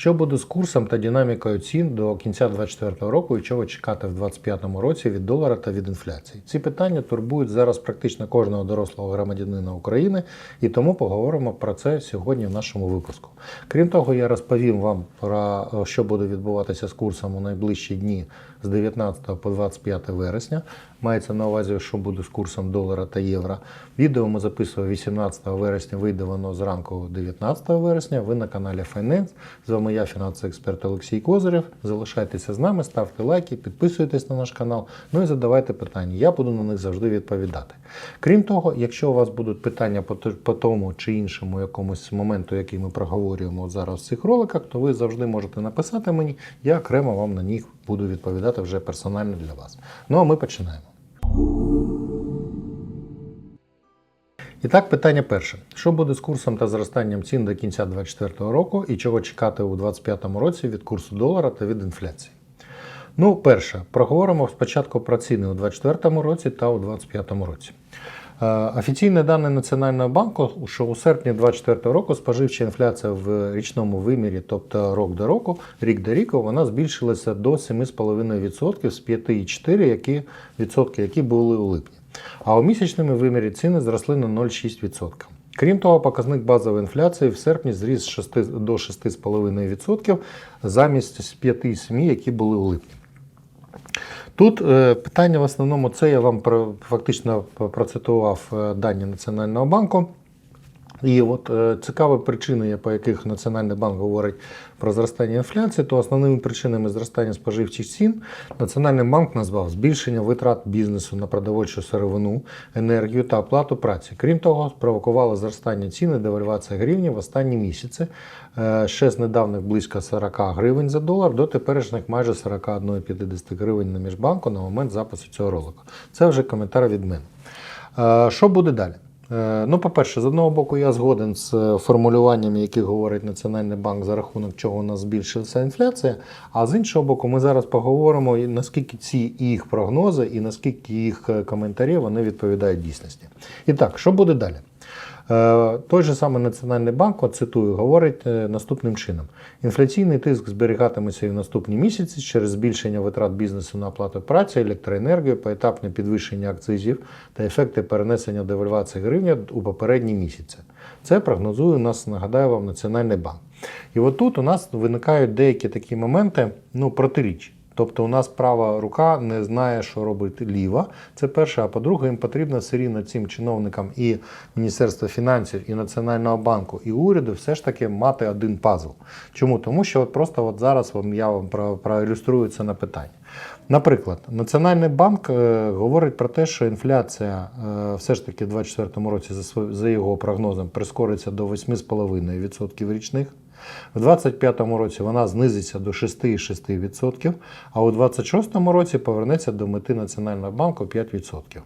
Що буде з курсом та динамікою цін до кінця 2024 року і чого чекати в 2025 році від долара та від інфляції? Ці питання турбують зараз практично кожного дорослого громадянина України, і тому поговоримо про це сьогодні в нашому випуску. Крім того, я розповім вам про е, що буде відбуватися з курсом у найближчі дні з 19 по 25 вересня. Мається на увазі, що буде з курсом долара та євро. Відео ми записуємо 18 вересня, вийде воно зранку 19 вересня. Ви на каналі Finance. З вами я, фінансовий експерт Олексій Козирєв. Залишайтеся з нами, ставте лайки, підписуйтесь на наш канал, ну і задавайте питання. Я буду на них завжди відповідати. Крім того, якщо у вас будуть питання по, тому чи іншому якомусь моменту, який ми проговорюємо зараз в цих роликах, то ви завжди можете написати мені, я окремо вам на них буду відповідати вже персонально для вас. Ну а ми починаємо. І так, питання перше: що буде з курсом та зростанням цін до кінця 2024 року і чого чекати у 2025 році від курсу долара та від інфляції? Ну, перше, проговоримо спочатку про ціни у 2024 році та у 2025 році. Е, Офіційні дані Національного банку, що у серпні 2024 року споживча інфляція в річному вимірі, тобто рок до року, рік до ріку, вона збільшилася до 7,5% з 5,4% які, відсотки, які були у липні. А у місячному вимірі ціни зросли на 0,6%. Крім того, показник базової інфляції в серпні зріс з 6 до 6,5% замість з 5,7%, які були у липні. Тут е, питання в основному це я вам про, фактично процитував е, дані Національного банку. І от е, цікаві причини, по яких Національний банк говорить про зростання інфляції, то основними причинами зростання споживчих цін Національний банк назвав збільшення витрат бізнесу на продовольчу сировину, енергію та оплату праці. Крім того, спровокувало зростання ціни девальвація гривні в останні місяці е, ще з недавних близько 40 гривень за долар до теперішніх майже 41,50 гривень на міжбанку на момент запису цього ролику. Це вже коментар від мене. Е, Що буде далі? Е, Ну, по-перше, з одного боку, я згоден з е, формулюваннями, які говорить Національний банк, за рахунок чого у нас збільшилася інфляція. А з іншого боку, ми зараз поговоримо, наскільки ці їх прогнози і наскільки їх е, коментарі вони відповідають дійсності. І так, що буде далі? Е, Той же самий Національний банк, от цитую, говорить е, наступним чином: інфляційний тиск зберігатиметься і в наступні місяці через збільшення витрат бізнесу на оплату праці, електроенергію, поетапне підвищення акцизів та ефекти перенесення девальвації гривня у попередні місяці. Це прогнозує у нас, нагадаю вам, Національний банк. І от тут у нас виникають деякі такі моменти ну, протиріч. Тобто у нас права рука не знає, що робити ліва. Це перше. А по-друге, їм потрібно все рівно цим чиновникам і Міністерства фінансів, і Національного банку, і уряду все ж таки мати один пазл. Чому? Тому що от просто от зараз вам я вам про- проілюструю це на питання. Наприклад, Національний банк е, говорить про те, що інфляція е, все ж таки в 2024 році за, за його прогнозом прискориться до 8,5% річних. В 2025 році вона знизиться до 6,6%, а у 2026 році повернеться до мети Національного банку 5%.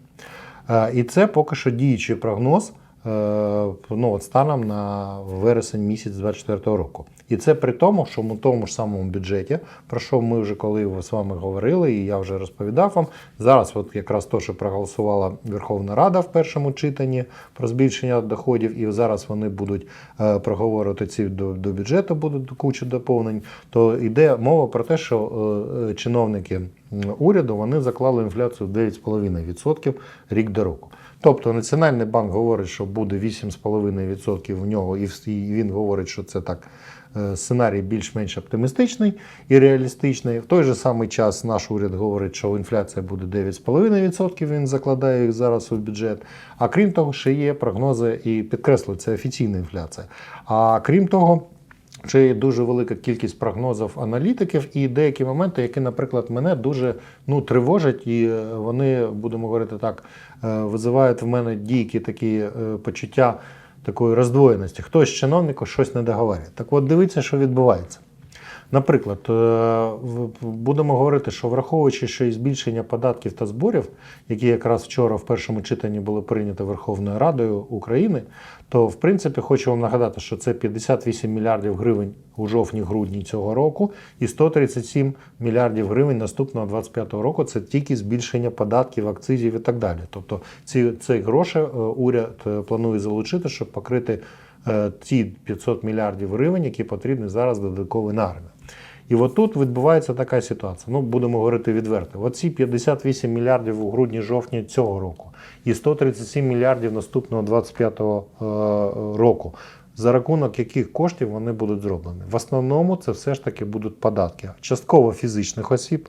Е, І це поки що діючий прогноз ну, от станом на вересень місяць 2024 року. І це при тому, що в тому ж самому бюджеті, про що ми вже коли з вами говорили, і я вже розповідав вам. Зараз, от якраз то, що проголосувала Верховна Рада в першому читанні про збільшення доходів, і зараз вони будуть е, проговорювати ці до, до бюджету, будуть кучу доповнень. То йде мова про те, що е, е, чиновники уряду вони заклали інфляцію в 9,5% рік до року. Тобто Національний банк говорить, що буде 8,5% в нього, і він говорить, що це так е, сценарій більш-менш оптимістичний і реалістичний. В той же самий час наш уряд говорить, що інфляція буде 9,5%, він закладає їх зараз у бюджет. А крім того, ще є прогнози і підкреслюю, це офіційна інфляція. А крім того, ще є дуже велика кількість прогнозів аналітиків і деякі моменти, які, наприклад, мене дуже ну, тривожать, і е, вони, будемо говорити так, визивають в мене дійкі такі е, почуття такої роздвоєності. Хтось чиновник, щось не договорює. Так от дивіться, що відбувається. Наприклад, е, будемо говорити, що враховуючи, що і збільшення податків та зборів, які якраз вчора в першому читанні були прийняті Верховною Радою України, то в принципі хочу вам нагадати, що це 58 мільярдів гривень у жовтні-грудні цього року і 137 мільярдів гривень наступного 25 року. Це тільки збільшення податків, акцизів і так далі. Тобто ці, ці гроші е, уряд е, планує залучити, щоб покрити ті 500 мільярдів гривень, які потрібні зараз додаткові на армію. І от тут відбувається така ситуація. Ну, будемо говорити відверто. Оці 58 мільярдів у грудні-жовтні цього року і 137 мільярдів наступного 25-го е, року. За рахунок яких коштів вони будуть зроблені? В основному це все ж таки будуть податки. Частково фізичних осіб,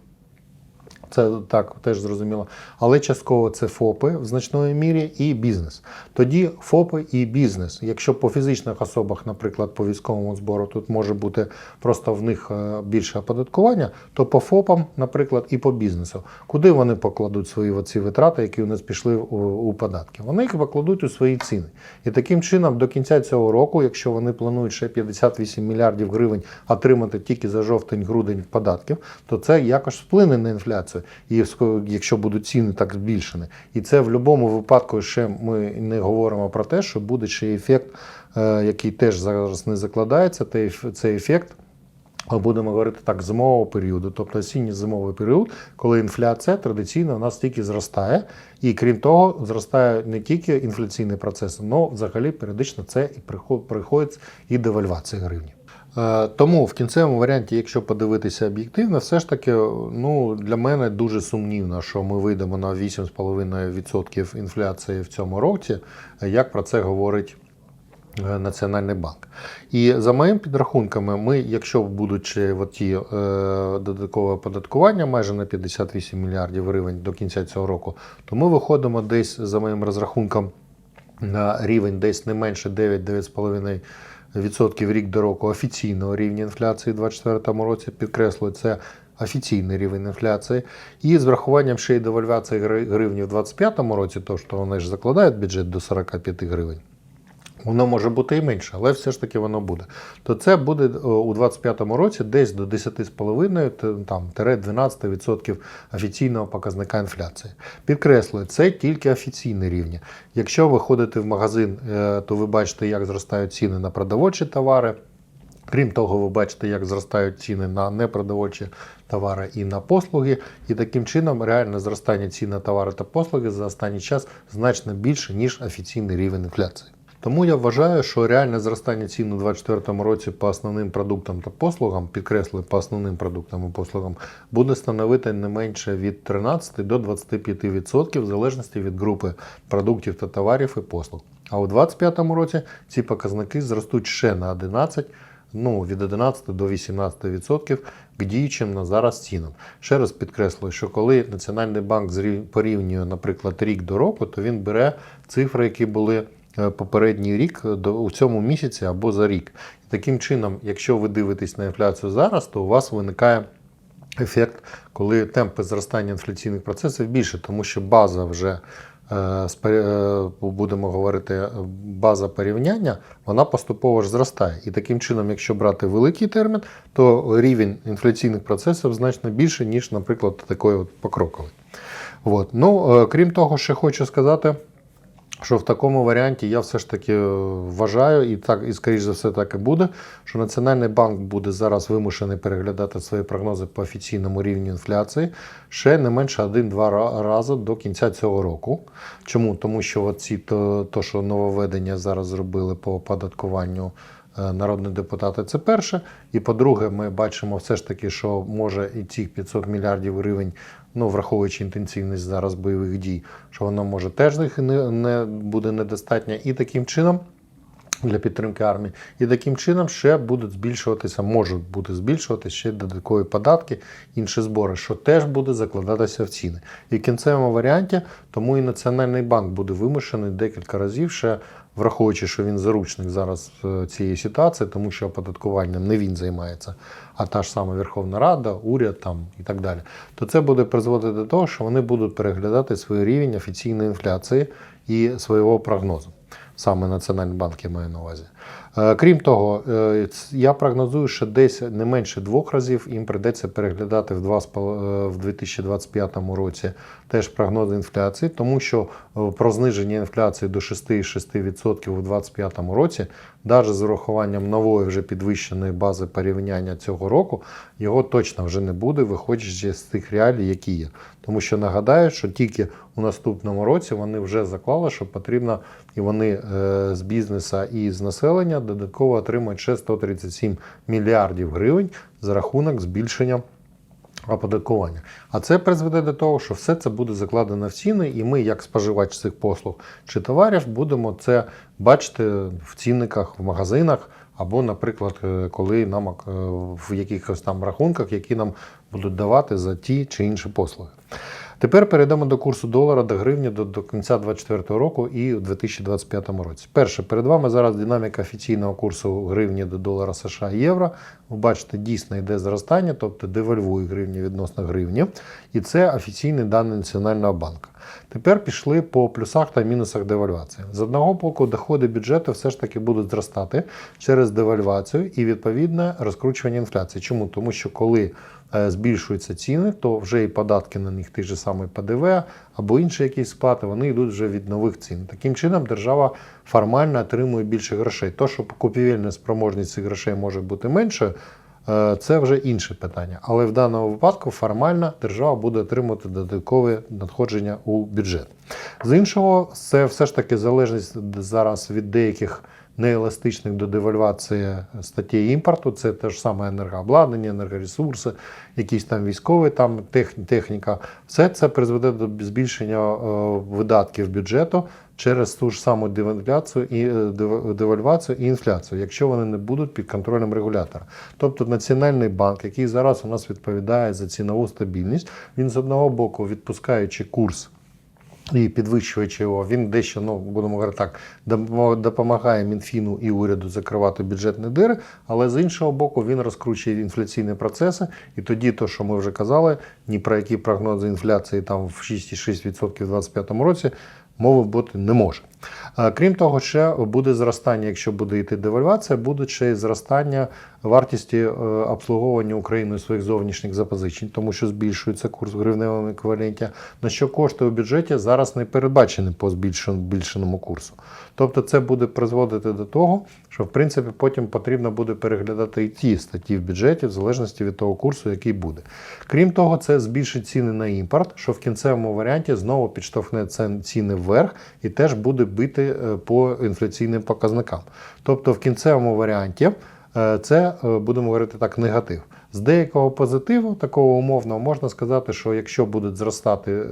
це так теж зрозуміло. Але частково це ФОПи в значної мірі і бізнес. Тоді ФОПи і бізнес. Якщо по фізичних особах, наприклад, по військовому збору, тут може бути просто в них е, більше оподаткування, то по ФОПам, наприклад, і по бізнесу. Куди вони покладуть свої оці витрати, які у нас пішли у, у податки? Вони їх покладуть у свої ціни. І таким чином, до кінця цього року, якщо вони планують ще 58 мільярдів гривень отримати тільки за жовтень-грудень податків, то це якось вплине на інфляцію. І якщо будуть ціни так збільшені. І це в будь-якому випадку ще ми не говоримо про те, що буде ще ефект, е, який теж зараз не закладається. Цей ефект. Будемо говорити так, зимового періоду, тобто осінньо-зимовий період, коли інфляція традиційно у нас тільки зростає, і крім того, зростає не тільки інфляційний процес, але взагалі періодично це і приход- приходить і девальвація гривні. Е, Тому в кінцевому варіанті, якщо подивитися об'єктивно, все ж таки ну, для мене дуже сумнівно, що ми вийдемо на 8,5% інфляції в цьому році, як про це говорить е, Національний банк. І за моїми підрахунками, ми, якщо ще от ті е, додаткове оподаткування майже на 58 мільярдів гривень до кінця цього року, то ми виходимо десь за моїм розрахунком на рівень десь не менше 9-9,5%. Відсотків рік до року офіційного рівня інфляції у 2024 році підкреслюю, це офіційний рівень інфляції. І з врахуванням ще й девальвації гри- гривні в 2025 році, то що вони ж закладають бюджет до 45 гривень. Воно може бути і менше, але все ж таки воно буде. То це буде е, у 2025 році десь до 10,5-12% офіційного показника інфляції. Підкреслюю, це тільки офіційні рівні. Якщо ви ходите в магазин, е, то ви бачите, як зростають ціни на продовольчі товари. Крім того, ви бачите, як зростають ціни на непродовольчі товари і на послуги. І таким чином реальне зростання цін на товари та послуги за останній час значно більше, ніж офіційний рівень інфляції. Тому я вважаю, що реальне зростання цін у 2024 році по основним продуктам та послугам, підкреслюю, по основним продуктам і послугам, буде становити не менше від 13 до 25% в залежності від групи продуктів та товарів і послуг. А у 2025 році ці показники зростуть ще на 11 ну, від 11 до 18% к діючим на зараз цінам. Ще раз підкреслюю, що коли Національний банк порівнює, наприклад, рік до року, то він бере цифри, які були попередній рік е, до, у цьому місяці або за рік. І таким чином, якщо ви дивитесь на інфляцію зараз, то у вас виникає ефект, коли темпи зростання інфляційних процесів більше, тому що база вже е, е, будемо говорити, е, база порівняння, вона поступово ж зростає. І таким чином, якщо брати великий термін, то рівень інфляційних процесів значно більше, ніж, наприклад, такої от покроковий. От. Ну, е, крім того, ще хочу сказати. Що в такому варіанті я все ж таки е, вважаю, і так, і скоріш за все так і буде, що Національний банк буде зараз вимушений переглядати свої прогнози по офіційному рівню інфляції ще не менше один-два ра- рази до кінця цього року. Чому? Тому що ці то, то, що нововведення зараз зробили по оподаткуванню е, народні депутати, це перше. І по-друге, ми бачимо все ж таки, що може і цих 500 мільярдів гривень, ну враховуючи інтенсивність зараз бойових дій, що воно може теж їх не, не буде недостатньо. І таким чином. Для підтримки армії, і таким чином ще будуть збільшуватися, можуть бути збільшуватися ще додаткові податки, інші збори, що теж буде закладатися в ціни. І в кінцевому варіанті тому і Національний банк буде вимушений декілька разів ще, враховуючи, що він заручник зараз е, цієї ситуації, тому що оподаткуванням не він займається, а та ж сама Верховна Рада, уряд там і так далі. То це буде призводити до того, що вони будуть переглядати свій рівень офіційної інфляції і свого прогнозу. Саме Національний банк я маю на увазі. Е, Крім того, е, я прогнозую, що десь не менше двох разів їм прийдеться переглядати в, два з пол- е, в 2025 році теж прогнози інфляції, тому що про зниження інфляції до 6,6% у 2025 році, навіть з урахуванням нової вже підвищеної бази порівняння цього року, його точно вже не буде, виходячи з тих реалій, які є. Тому що нагадаю, що тільки у наступному році вони вже заклали, що потрібно, і вони з бізнесу і з населення додатково отримують ще 137 мільярдів гривень за рахунок збільшення оподаткування. А це призведе до того, що все це буде закладено в ціни, і ми, як споживач цих послуг чи товарів, будемо це бачити в цінниках в магазинах. Або, наприклад, е, коли нам е, в якихось там рахунках, які нам будуть давати за ті чи інші послуги. Тепер перейдемо до курсу долара до гривні до, до кінця 2024 року і у 2025 році. Перше, перед вами зараз динаміка офіційного курсу гривні до долара США і євро. Ви бачите, дійсно йде зростання, тобто девальвує гривні відносно гривні. І це офіційні дані Національного банку. Тепер пішли по плюсах та мінусах девальвації. З одного боку, доходи бюджету все ж таки будуть зростати через девальвацію і відповідне розкручування інфляції. Чому? Тому що коли збільшуються ціни, то вже і податки на них, той же самий ПДВ або інші якісь сплати, вони йдуть вже від нових цін. Таким чином, держава формально отримує більше грошей. То, що купівельна спроможність цих грошей може бути меншою, е, це вже інше питання. Але в даному випадку формально держава буде отримувати додаткові надходження у бюджет. З іншого, це все ж таки залежність зараз від деяких нееластичних до девальвації статей імпорту. Це те ж саме енергообладнання, енергоресурси, якісь там військові там техніка. Все це призведе до збільшення е, видатків бюджету через ту ж саму девальвацію і е, девальвацію і інфляцію, якщо вони не будуть під контролем регулятора. Тобто Національний банк, який зараз у нас відповідає за цінову стабільність, він з одного боку відпускаючи курс. І підвищуючи його, він дещо, ну будемо говорити так, допомагає Мінфіну і уряду закривати бюджетні дири, але з іншого боку, він розкручує інфляційні процеси. І тоді, то, що ми вже казали, ні про які прогнози інфляції там в 6,6% у 2025 році мови бути не може. Крім того, ще буде зростання, якщо буде йти девальвація, буде ще й зростання вартості е, обслуговування Україною своїх зовнішніх запозичень, тому що збільшується курс в гривневому еквіваленті, на що кошти у бюджеті зараз не передбачені по збільшеному курсу. Тобто це буде призводити до того, що в принципі потім потрібно буде переглядати і ті статті в бюджеті в залежності від того курсу, який буде. Крім того, це збільшить ціни на імпорт, що в кінцевому варіанті знову підштовхне ціни вверх і теж буде бити е, по інфляційним показникам. Тобто, в кінцевому варіанті е, це е, будемо говорити так, негатив. З деякого позитиву, такого умовного, можна сказати, що якщо буде зростати,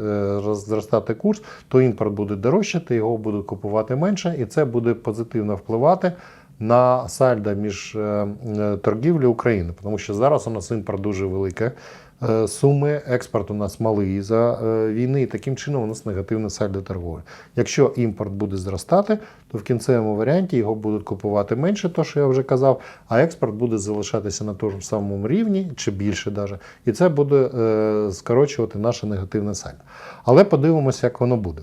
зростати курс, то імпорт буде дорожчати, його будуть купувати менше, і це буде позитивно впливати на сальдо між е, е, торгівлі України, тому що зараз у нас імпорт дуже великий. е, Суми експорт у нас малий за е, війни, і таким чином у нас негативне сальдо торговлі. Якщо імпорт буде зростати, то в кінцевому варіанті його будуть купувати менше, то що я вже казав, а експорт буде залишатися на тому самому рівні чи більше даже, і це буде скорочувати наше негативне сальдо. Але подивимося, як воно буде.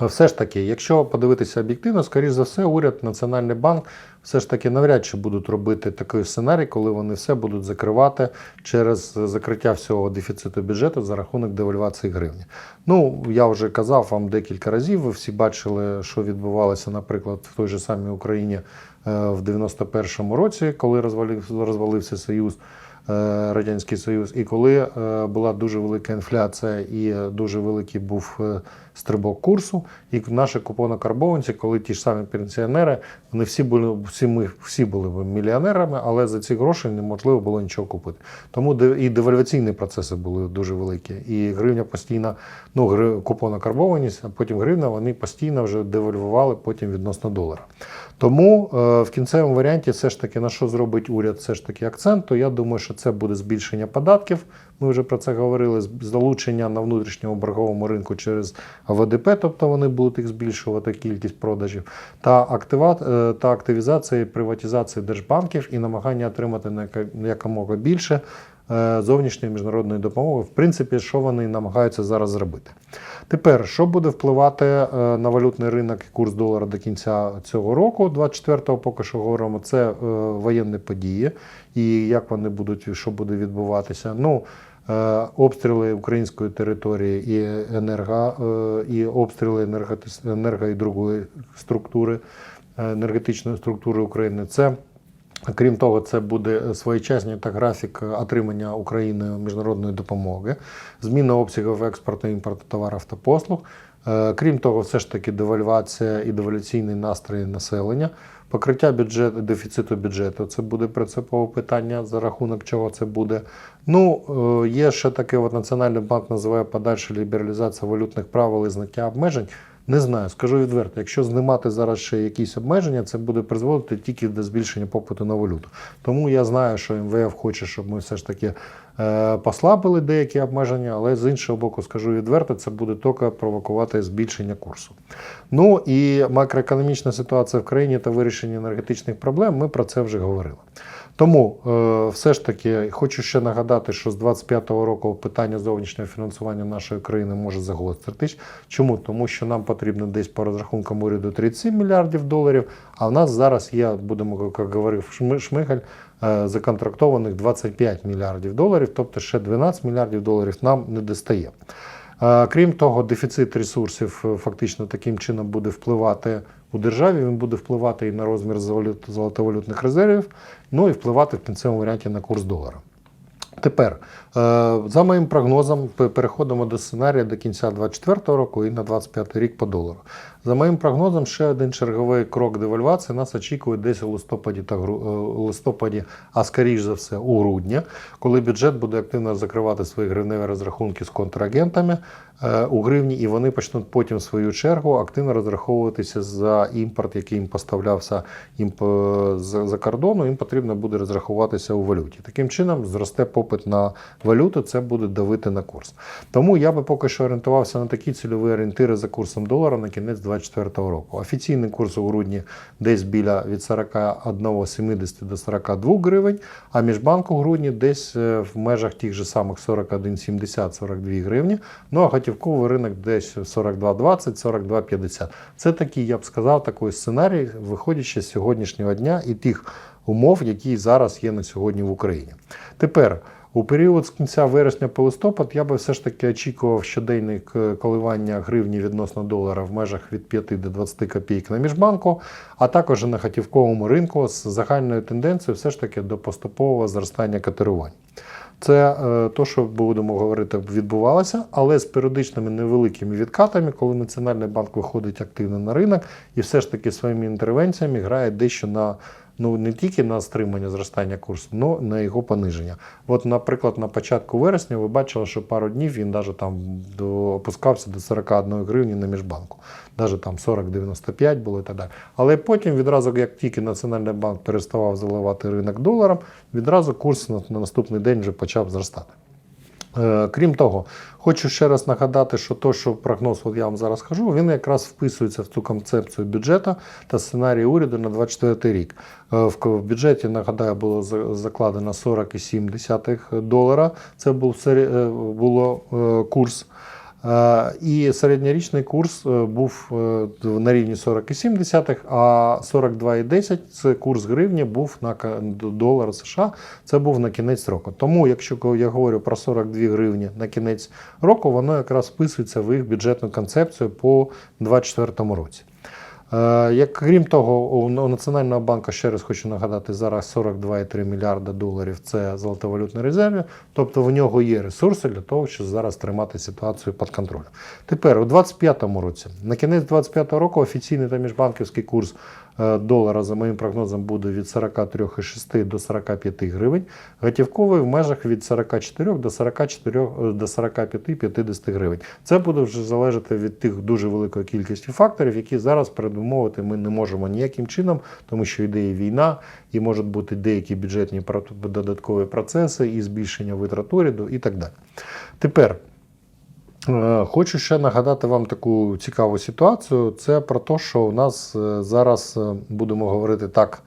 Все ж таки, якщо подивитися об'єктивно, скоріш за все, уряд, Національний банк все ж таки навряд чи будуть робити такий сценарій, коли вони все будуть закривати через закриття всього дефіциту бюджету за рахунок девальвації гривні. Ну, я вже казав вам декілька разів, ви всі бачили, що відбувалося, наприклад, в той же самій Україні е, в 91-му році, коли розвалив- розвалився Союз. Е, Радянський Союз, і коли е, була дуже велика інфляція і е, дуже великий був стрибок курсу, і наші купонокарбованці, коли ті ж самі пенсіонери, вони всі були всі ми всі були мільйонерами, але за ці гроші неможливо було нічого купити. Тому і девальваційні процеси були дуже великі. І гривня постійно, ну купонокарбованість, а потім гривня, вони постійно вже девальвували потім відносно долара. Тому е, в кінцевому варіанті, все ж таки, на що зробить уряд, все ж таки акцент, то я думаю, що це буде збільшення податків Ми вже про це говорили. Залучення на внутрішньому борговому ринку через ВДП, тобто вони будуть їх збільшувати кількість продажів, та актива, е, та активізація і держбанків і намагання отримати якомога більше зовнішньої міжнародної допомоги. В принципі, що вони намагаються зараз зробити. Тепер, що буде впливати е, на валютний ринок і курс долара до кінця цього року, 24-го поки що говоримо, це е, воєнні події і як вони будуть, що буде відбуватися. Ну, е, обстріли української території і енерго, е, і обстріли енерготис- енерго і другої структури, е, енергетичної структури України. Це Крім того, це буде своєчасний та графік отримання Україною міжнародної допомоги, зміна обсягів експорту імпорту товарів та послуг. Е, Крім того, все ж таки девальвація і девальваційний настрій населення, покриття бюджету, дефіциту бюджету. Це буде принципове питання, за рахунок чого це буде. Ну, е, є ще таке, от Національний банк називає подальша лібералізація валютних правил і зняття обмежень. Не знаю, скажу відверто, якщо знімати зараз ще якісь обмеження, це буде призводити тільки до збільшення попиту на валюту. Тому я знаю, що МВФ хоче, щоб ми все ж таки е, послабили деякі обмеження, але з іншого боку, скажу відверто, це буде тільки провокувати збільшення курсу. Ну і макроекономічна ситуація в країні та вирішення енергетичних проблем, ми про це вже говорили. Тому е, все ж таки хочу ще нагадати, що з 25-го року питання зовнішнього фінансування нашої країни може загостритись. Чому? Тому що нам потрібно десь по розрахункам уряду 37 мільярдів доларів, а в нас зараз є, будемо, як говорив Шмигаль, е, законтрактованих 25 мільярдів доларів, тобто ще 12 мільярдів доларів нам не достає. Е, Крім того, дефіцит ресурсів фактично таким чином буде впливати у державі. Він буде впливати і на розмір золотовалютних резервів, ну і впливати в кінцевому варіанті на курс долара. Тепер, е, за моїм прогнозом, переходимо до сценарія до кінця 2024 року і на 2025 рік по долару. За моїм прогнозом, ще один черговий крок девальвації нас очікує десь у листопаді та е, листопаді, а скоріш за все у грудні, коли бюджет буде активно закривати свої гривневі розрахунки з контрагентами е, у гривні, і вони почнуть потім в свою чергу активно розраховуватися за імпорт, який їм поставлявся їм за кордону. Їм потрібно буде розрахуватися у валюті. Таким чином зросте попит на валюту, це буде давити на курс. Тому я би поки що орієнтувався на такі цільові орієнтири за курсом долара на кінець 2024 року. Офіційний курс у грудні десь біля від 41,70 до 42 гривень, а міжбанк у грудні десь е, в межах тих же самих 41,70-42 гривні. Ну а готівковий ринок десь 42,20, 42,50. Це такий, я б сказав, такий сценарій, виходячи з сьогоднішнього дня і тих умов, які зараз є на сьогодні в Україні. Тепер. У період з кінця вересня по листопад я би все ж таки очікував щоденне коливання гривні відносно долара в межах від 5 до 20 копійок на міжбанку, а також на готівковому ринку з загальною тенденцією все ж таки до поступового зростання котирувань. Це е, то, що будемо говорити, відбувалося, але з періодичними невеликими відкатами, коли Національний банк виходить активно на ринок і все ж таки своїми інтервенціями грає дещо на ну не тільки на стримання зростання курсу, але на його пониження. От, наприклад, на початку вересня ви бачили, що пару днів він навіть там до, опускався до 41 гривні на міжбанку. Навіть там 40-95 було і так далі. Але потім відразу, як тільки Національний банк переставав заливати ринок доларом, відразу курс на, на наступний день вже почав зростати. Е, Крім того, хочу ще раз нагадати, що то, що прогноз от я вам зараз кажу, він якраз вписується в цю концепцію бюджету та сценарій уряду на 24 рік. Е, В бюджеті, нагадаю, було за- закладено 40,7 долара. Це був е, було курс. І середньорічний курс е, був е, на рівні 40,7, а 42,10 це курс гривні був на долар до США. Це був на кінець року. Тому, якщо я говорю про 42 гривні на кінець року, воно якраз вписується в їх бюджетну концепцію по 2024 році. Е, Як крім того, у Національного банку ще раз хочу нагадати, зараз 42,3 мільярда доларів це золотовалютні резерви. Тобто в нього є ресурси для того, щоб зараз тримати ситуацію під контролем. Тепер у 2025 році, на кінець 2025 року, офіційний та міжбанківський курс долара, за моїм прогнозом, буде від 43,6 до 45 гривень. Готівковий в межах від 44 до 44 е, до 45-50 гривень. Це буде вже залежати від тих дуже великої кількості факторів, які зараз перед би мовити, ми не можемо ніяким чином, тому що йде і війна, і можуть бути деякі бюджетні додаткові процеси, і збільшення витрат уряду, і так далі. Тепер. Е, Хочу ще нагадати вам таку цікаву ситуацію. Це про те, що у нас е, зараз е, будемо говорити так.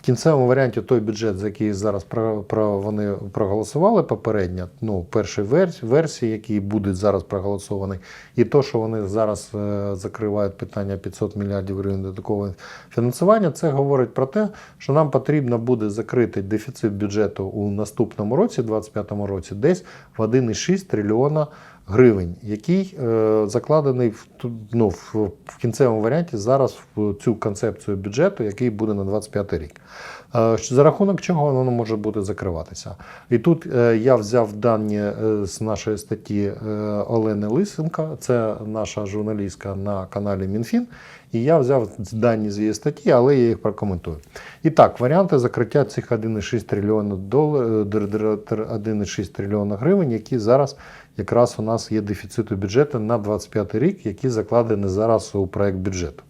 Кінцевому варіанті той бюджет, за який зараз про, про вони проголосували попередньо, ну, перший верс, версії, який буде зараз проголосований, і то, що вони зараз е, закривають питання 500 мільярдів гривень додаткового фінансування, це говорить про те, що нам потрібно буде закрити дефіцит бюджету у наступному році, 2025 році, десь в 1,6 трильйона гривень, який е, закладений в, ну, в, кінцевому варіанті зараз в цю концепцію бюджету, який буде на 25 рік. Е, за рахунок чого воно може бути закриватися? І тут е, я взяв дані з нашої статті Олени Лисенка, це наша журналістка на каналі Мінфін. І я взяв дані з її статті, але я їх прокоментую. І так, варіанти закриття цих 1,6 трильйона доларів, 1,6 трильйона гривень, які зараз якраз у нас є дефіциту бюджету на 25 рік, які закладені зараз у проект бюджету.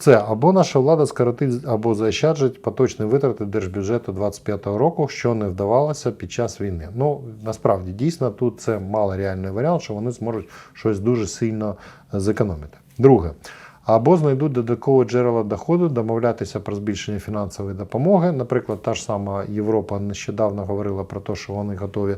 Це або наша влада скоротить або заощаджить поточні витрати держбюджету 2025 року, що не вдавалося під час війни. Ну насправді дійсно тут це малореальний варіант, що вони зможуть щось дуже сильно е, зекономити. Друге. Або знайдуть додаткові джерела доходу, домовлятися про збільшення фінансової допомоги. Наприклад, та ж сама Європа нещодавно говорила про те, що вони готові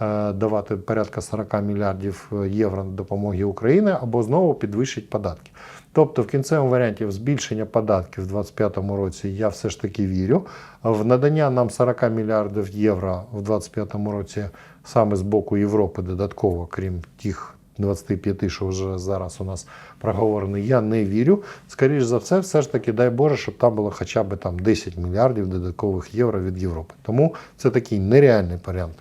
е, давати порядка 40 мільярдів євро допомоги Україні, або знову підвищить податки. Тобто, в кінцевому варіанті збільшення податків в 2025 році я все ж таки вірю. В надання нам 40 мільярдів євро в 2025 році саме з боку Європи додатково, крім тих 25, що вже зараз у нас проговорені, я не вірю. Скоріше за все, все ж таки, дай Боже, щоб там було хоча б там 10 мільярдів додаткових євро від Європи. Тому це такий нереальний варіант.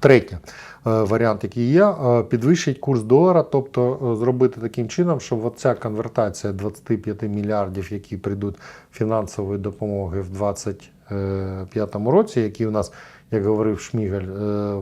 Третє е, варіант, який є, е, підвищить курс долара, тобто е, зробити таким чином, щоб ця конвертація 25 мільярдів, які прийдуть фінансової допомоги в 2025 році, які у нас, як говорив Шмігаль,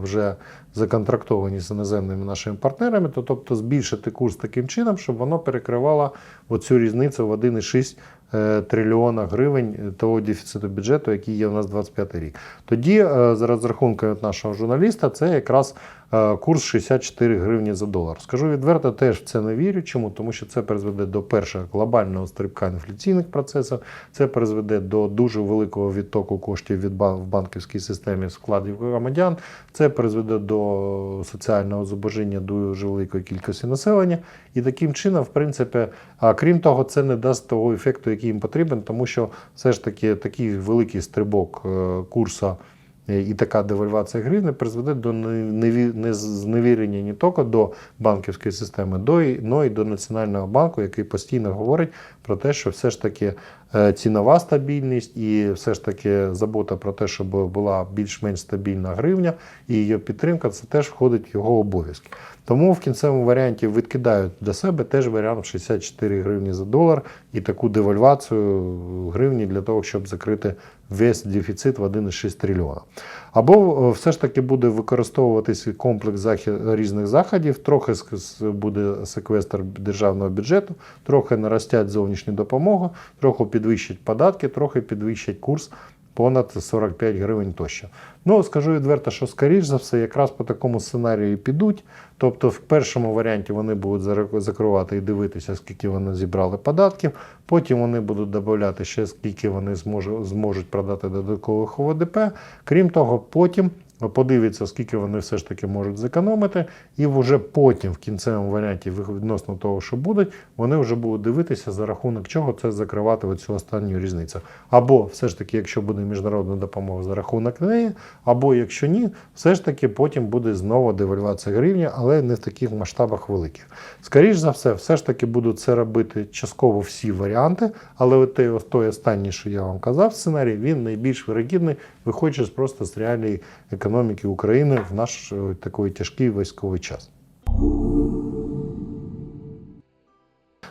вже законтрактовані з іноземними нашими партнерами, то тобто збільшити курс таким чином, щоб воно перекривало оцю різницю в 1,6 е, трильйона гривень того дефіциту бюджету, який є у нас 25 рік. Тоді, е, за розрахунками нашого журналіста, це якраз е, курс 64 гривні за долар. Скажу відверто, теж в це не вірю. Чому? Тому що це призведе до першого глобального стрибка інфляційних процесів, це призведе до дуже великого відтоку коштів від бан- в банківській системі з вкладів громадян. Це призведе до соціального зубожіння дуже великої кількості населення. І таким чином, в принципі, а крім того, це не дасть того ефекту, який їм потрібен, тому що все ж таки такий великий стрибок е, курсу е, і така девальвація гривни призведе до не- неві- не- зневірення не тільки до банківської системи, до но й до Національного банку, який постійно говорить про те, що все ж таки е, цінова стабільність і все ж таки забота про те, щоб була більш-менш стабільна гривня і її підтримка, це теж входить в його обов'язки. Тому в кінцевому варіанті відкидають для себе теж варіант 64 гривні за долар і таку девальвацію гривні для того, щоб закрити весь дефіцит в 1,6 трильйона. Або е, все ж таки буде використовуватись комплекс захід, різних заходів, трохи буде секвестр державного бюджету, трохи наростять зовнішню допомогу, трохи підвищать податки, трохи підвищать курс понад 45 гривень тощо. Ну, скажу відверто, що скоріш за все, якраз по такому сценарію підуть. Тобто, в першому варіанті вони будуть закривати і дивитися, скільки вони зібрали податків. Потім вони будуть додати ще скільки вони зможуть продати додаткових ОВДП. Крім того, потім подивиться, скільки вони все ж таки можуть зекономити, і вже потім, в кінцевому варіанті, відносно того, що будуть, вони вже будуть дивитися, за рахунок чого це закривати оцю останню різницю. Або все ж таки, якщо буде міжнародна допомога за рахунок неї, або якщо ні, все ж таки потім буде знову девальвація гривні, але не в таких масштабах великих. Скоріше за все, все ж таки будуть це робити частково всі варіанти, але той, той останній, що я вам казав, сценарій, він найбільш вирогідний, виходячи просто з реалії економіки України в наш е, такий тяжкий військовий час.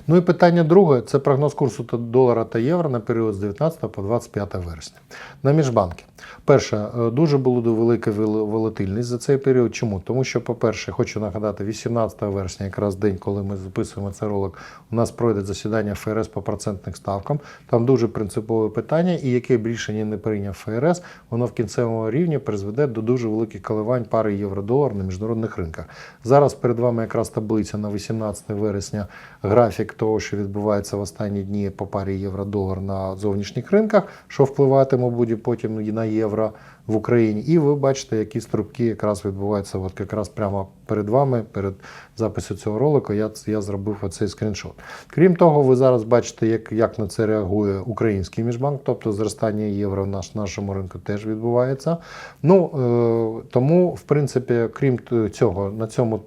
Ну і питання друге це прогноз курсу долара та євро на період з 19 по 25 вересня. На міжбанки. Перше, е, дуже була велика волатильність за цей період. Чому? Тому що, по-перше, хочу нагадати, 18 вересня, якраз день, коли ми записуємо цей ролик, у нас пройде засідання ФРС по процентних ставкам. Там дуже принципове питання, і яке б рішення не прийняв ФРС, воно в кінцевому рівні призведе до дуже великих коливань пари євро-долар на міжнародних ринках. Зараз перед вами якраз таблиця на 18 вересня, графік того, що відбувається в останні дні по парі євро-долар на зовнішніх ринках, що впливатиме буде потім на євро в Україні. І ви бачите, які стрибки якраз відбуваються. От якраз прямо перед вами, перед записом цього ролику, я, я зробив оцей скріншот. Крім того, ви зараз бачите, як, як на це реагує український міжбанк, тобто зростання євро в наш, нашому ринку теж відбувається. Ну е, тому, в принципі, крім цього, на цьому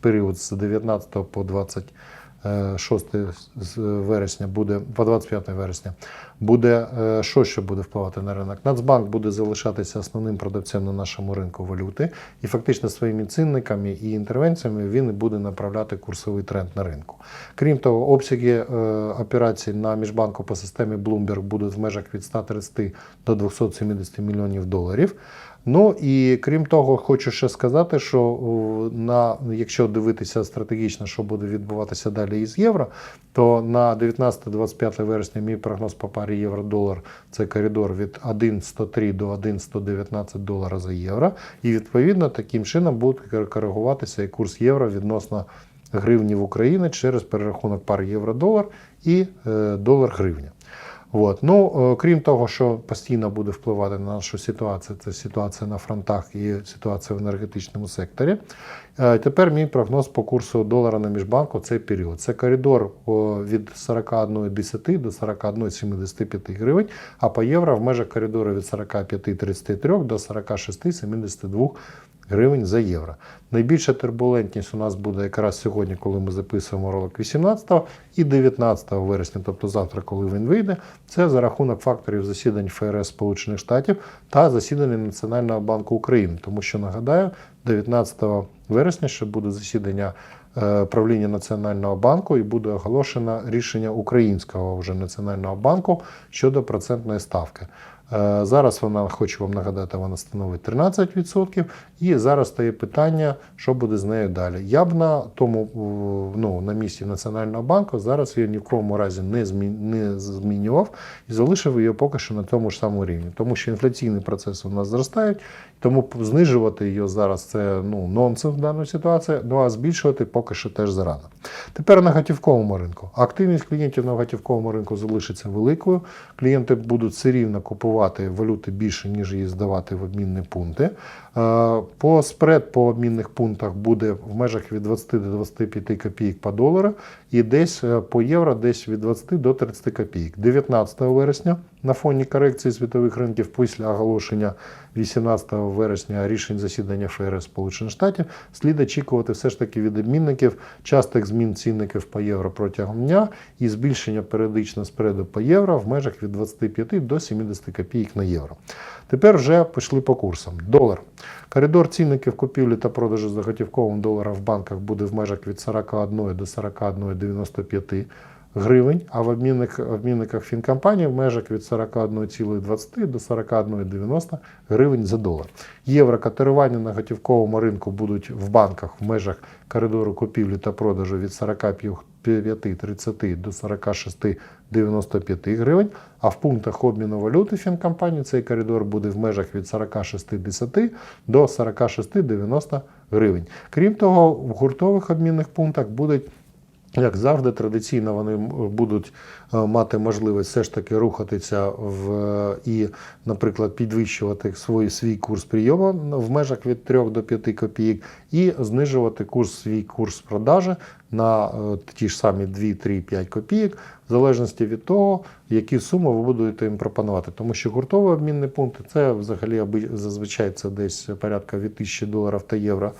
період з 19 по 20. 6 вересня буде по 25 вересня буде е, що ще буде впливати на ринок. Нацбанк буде залишатися основним продавцем на нашому ринку валюти, і фактично своїми цінниками і інтервенціями він буде направляти курсовий тренд на ринку. Крім того, обсяги е, операцій на міжбанку по системі Bloomberg будуть в межах від 130 до 270 мільйонів доларів. Ну і крім того, хочу ще сказати, що на якщо дивитися стратегічно, що буде відбуватися далі із євро, то на 19-25 вересня мій прогноз по парі євро-долар це коридор від 1,103 до 1,119 долара за євро. І відповідно таким чином буде коригуватися і курс євро відносно гривні в Україні через перерахунок пар євро-долар і е, долар-гривня. От. Ну, е, крім того, що постійно буде впливати на нашу ситуацію, це ситуація на фронтах і ситуація в енергетичному секторі. Е, Тепер мій прогноз по курсу долара на міжбанку цей період. Це коридор від 41,10 до 41,75 гривень, а по євро в межах коридору від 45,33 до 46,72 гривень за євро. Найбільша турбулентність у нас буде якраз сьогодні, коли ми записуємо ролик 18 і 19 вересня, тобто завтра, коли він вийде, це за рахунок факторів засідань ФРС Сполучених Штатів та засідання Національного банку України. Тому що нагадаю, 19 вересня ще буде засідання е, правління Національного банку і буде оголошено рішення Українського вже Національного банку щодо процентної ставки. Е, Зараз вона, хочу вам нагадати, вона становить 13%. І зараз стає питання, що буде з нею далі. Я б на тому ну, на місці Національного банку зараз її ні в кому разі не змінював і залишив її поки що на тому ж самому рівні, тому що інфляційні процеси у нас зростають, тому знижувати її зараз це ну, нонсенс в даній ситуації, ну а збільшувати поки що теж зарано. Тепер на готівковому ринку. Активність клієнтів на готівковому ринку залишиться великою. Клієнти будуть все рівно купувати валюти більше, ніж її здавати в обмінні пункти. Е, По спред по обмінних пунктах буде в межах від 20 до 25 копійок по долару, і десь е, по євро десь від 20 до 30 копійок. 19 вересня на фоні корекції світових ринків після оголошення 18 вересня рішень засідання ФРС Сполучених Штатів слід очікувати все ж таки від обмінників частих змін цінників по євро протягом дня і збільшення періодично спреду по євро в межах від 25 до 70 копійок на євро. Тепер вже пішли по курсам. Долар. Коридор цінників купівлі та продажу за готівковим доларом в банках буде в межах від 41 до 41,95 гривень, а в обмінник, обмінниках фінкомпанії в межах від 41,20 до 41,90 гривень за долар. Євро котирування на готівковому ринку будуть в банках в межах коридору купівлі та продажу від 45,30 до 46,95 гривень, а в пунктах обміну валюти фінкомпанії цей коридор буде в межах від 46,10 до 46,90 гривень. Крім того, в гуртових обмінних пунктах будуть як завжди, традиційно вони будуть е, мати можливість все ж таки рухатися в е, і, наприклад, підвищувати свій, свій курс прийому в межах від 3 до 5 копійок, і знижувати курс свій курс продажі на е, ті ж самі 2, 3, 5 копійок, в залежності від того, які суми ви будете їм пропонувати. Тому що гуртові обмінні пункти це взагалі зазвичай це десь порядка від 1000 доларів та євро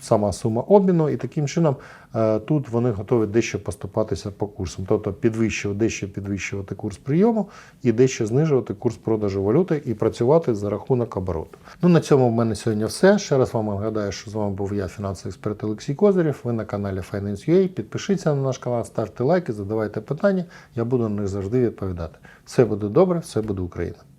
сама сума обміну, і таким чином е, тут вони готові дещо поступатися по курсам, тобто підвищувати, дещо підвищувати курс прийому і дещо знижувати курс продажу валюти і працювати за рахунок обороту. Ну на цьому в мене сьогодні все. Ще раз вам нагадаю, що з вами був я, фінансовий експерт Олексій Козирєв. Ви на каналі Finance.ua. Підпишіться на наш канал, ставте лайки, задавайте питання. Я буду на них завжди відповідати. Все буде добре, все буде Україна.